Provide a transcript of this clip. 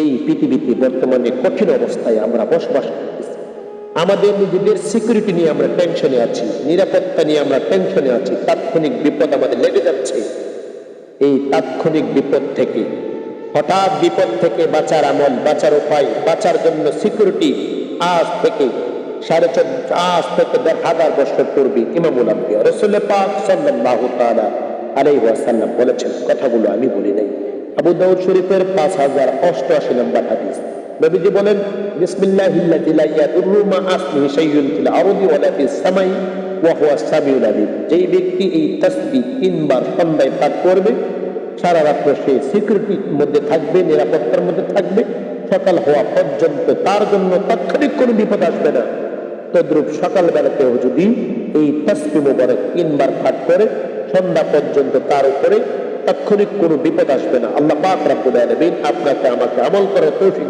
এই পৃথিবীতে বর্তমানে কঠিন অবস্থায় আমরা বসবাস করতেছি। আমাদের নিজেদের সিকিউরিটি নিয়ে আমরা টেনশনে আছি, নিরাপত্তা নিয়ে আমরা টেনশনে আছি, তাৎক্ষণিক বিপদ আমাদের লেগে যাচ্ছে। এই তাৎক্ষণিক বিপদ থেকে, হঠাৎ বিপদ থেকে বাঁচার আমল, বাঁচার উপায়, বাঁচার জন্য সিকিউরিটি আজ থেকে সাড়ে চোদ্দ, আজ থেকে দেড় হাজার বছর পূর্বে ইমামুল আম্বিয়া রসুল পাক সাল্লাল্লাহু তাআলা আলাইহি ওয়াসাল্লাম বলেছেন, কথাগুলো আমি বলি নাই। আবু দাউদ শরীফের পাঁচ হাজার অষ্টআশি নম্বর হাদিস। নবীজি বলেন যেই ব্যক্তি এই তাসবিহ তিনবার সন্ধ্যায় পাঠ করবে, সারা রাত্র সে সিকিউরিটির মধ্যে থাকবে, নিরাপত্তার মধ্যে থাকবে, সকাল হওয়া পর্যন্ত তার জন্য তাৎক্ষণিক কোনো বিপদ আসবে না। তদ্রুপ সকাল বেলাতেও যদি এই তসবি মোবারক তিনবার পাঠ করে, সন্ধ্যা পর্যন্ত তার উপরে তাৎক্ষণিক কোনো বিপদ আসবে না। আল্লাহ পাক রাব্বুল আপনাকে আমাকে আমল করার তৌফিক